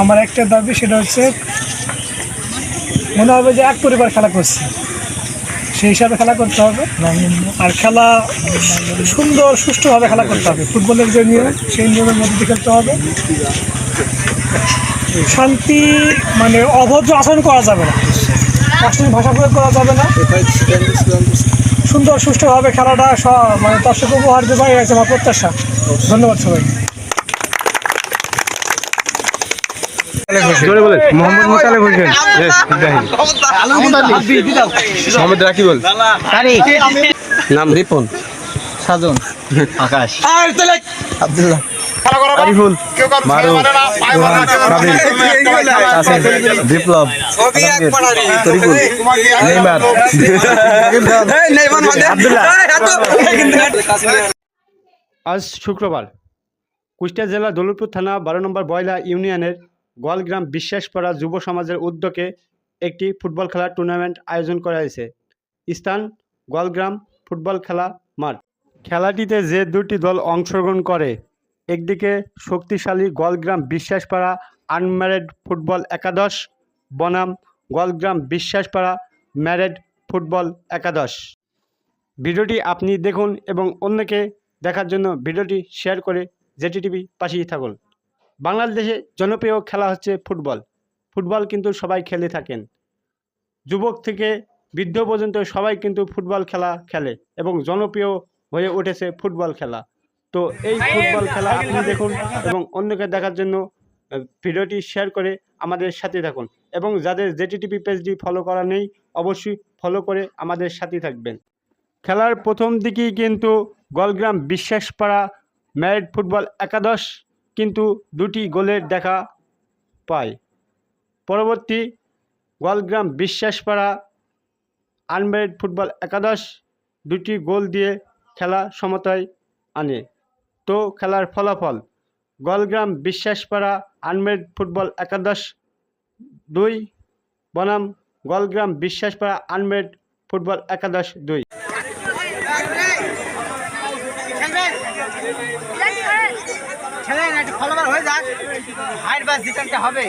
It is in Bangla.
আমার একটা দাবি, সেটা হচ্ছে মনে হবে যে এক পরিবার খেলা করছে। সেই হিসাবে খেলা করতে হবে। আর খেলা সুন্দর, সুষ্ঠুভাবে খেলা করতে হবে। ফুটবলের যে নিয়ম, সেই নিয়মের মধ্যে খেলতে হবে। শান্তি মানে অভদ্র আচরণ করা যাবে না। অশ্লীল ভাষা প্রয়োগ করা যাবে না। সুন্দর, সুষ্ঠুভাবে খেলাটা মানে দর্শক উপহার দেওয়াই আছে আমার প্রত্যাশা। ধন্যবাদ সবাই জোরে বলেন মোহাম্মদ মুতালেব হোসেন মোহাম্মদ রাকিবুল নাম রিপন সাজন আকাশ আব্দুল্লাহ আরিফুল বিপ্লব নেইমার আজ শুক্রবার কুষ্টিয়া জেলা দৌলতপুর থানা বারো নম্বর বয়লা ইউনিয়নের গোয়ালগ্রাম বিশ্বাসপাড়া যুব সমাজের উদ্যোগে একটি ফুটবল খেলার টুর্নামেন্ট আয়োজন করা হয়েছে। স্থান, গোয়ালগ্রাম ফুটবল খেলা মাঠ। খেলাটিতে যে দুটি দল অংশগ্রহণ করে, একদিকে শক্তিশালী গোয়ালগ্রাম বিশ্বাসপাড়া আনম্যারেড ফুটবল একাদশ, বনাম গোয়ালগ্রাম বিশ্বাসপাড়া ম্যারেড ফুটবল একাদশ। ভিডিওটি আপনি দেখুন এবং অন্যকে দেখার জন্য ভিডিওটি শেয়ার করে জেটি টিভি পাশেই থাকুন। বাংলাদেশে জনপ্রিয় খেলা হচ্ছে ফুটবল। ফুটবল কিন্তু সবাই খেলে থাকেন। যুবক থেকে বৃদ্ধ পর্যন্ত সবাই কিন্তু ফুটবল খেলা খেলে এবং জনপ্রিয় হয়ে উঠেছে ফুটবল খেলা। তো এই ফুটবল খেলা আপনি দেখুন এবং অন্যকে দেখার জন্য ভিডিওটি শেয়ার করে আমাদের সাথে থাকুন এবং যাদের জেটি টিভি পেজটি ফলো করা নেই, অবশ্যই ফলো করে আমাদের সাথে থাকবেন। খেলার প্রথম দিকেই কিন্তু গোলগ্রাম বিশ্বাসপাড়া ম্যারিড ফুটবল একাদশ কিন্তু দুটি গোলের দেখা পায় পরবর্তী গোলগ্রাম বিশ্বাসপাড়া আনম্যারিড ফুটবল একাদশ দুটি গোল দিয়ে খেলা সমতায় আনে তো খেলার ফলাফল গোলগ্রাম বিশ্বাসপাড়া আনম্যারিড ফুটবল একাদশ দুই বনাম গোলগ্রাম বিশ্বাসপাড়া আনম্যারিড ফুটবল একাদশ দুই খেলেন একটু ফলোবার হয়ে যাক। হাইট বা জিতানটা হবে।